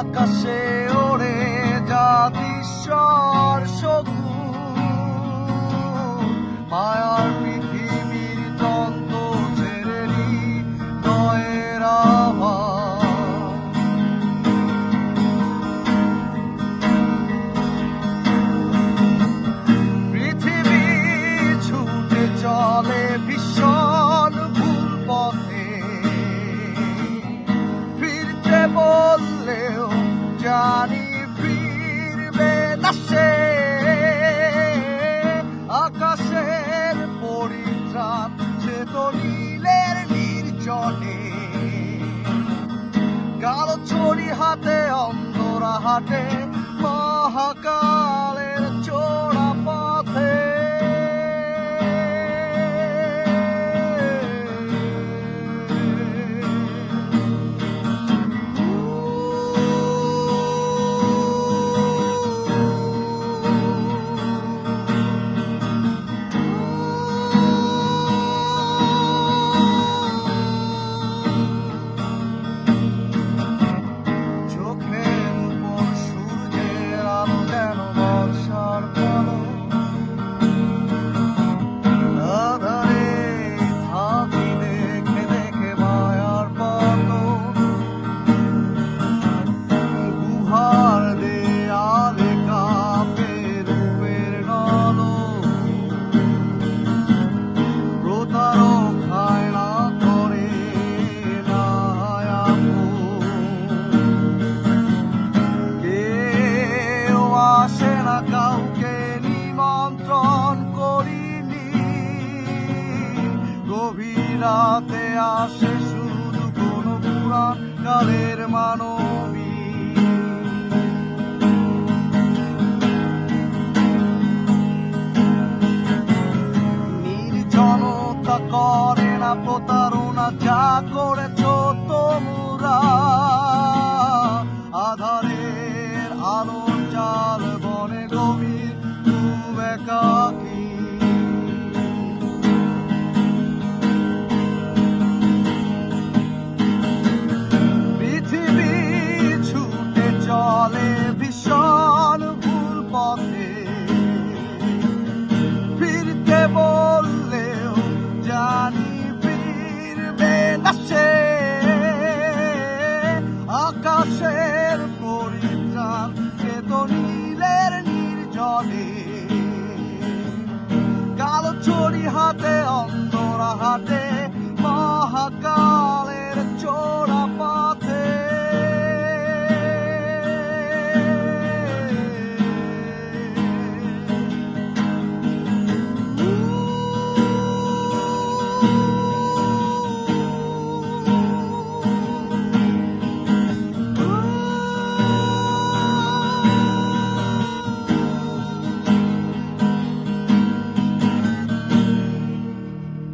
আকাশে ওড়ে জাতিস্বর সগুন মায়ার পৃথিবীর দ্বন্দ্ব ছেড়ে হৃদয়ের আহ্বান পৃথিবী ছুটে চলে ভীষণ ভুল পথে ফিরতে বললেও জানি ফিরবে না সে আকাশের পরিত্রাণ সে তো নীলের নির্জনে। কালো ছড়ি হাতে অন্ধরা হাটে রাতে আসে শুধু কোনো পুরাণ কালের মানবী। নির্জনতা করে না, প্রতারণা যা করেছ তোমরা। আধারের আলো চাল বনে গভীর তুমি একাকী। পথে অন্তরা হাটে মহাকালের চোখ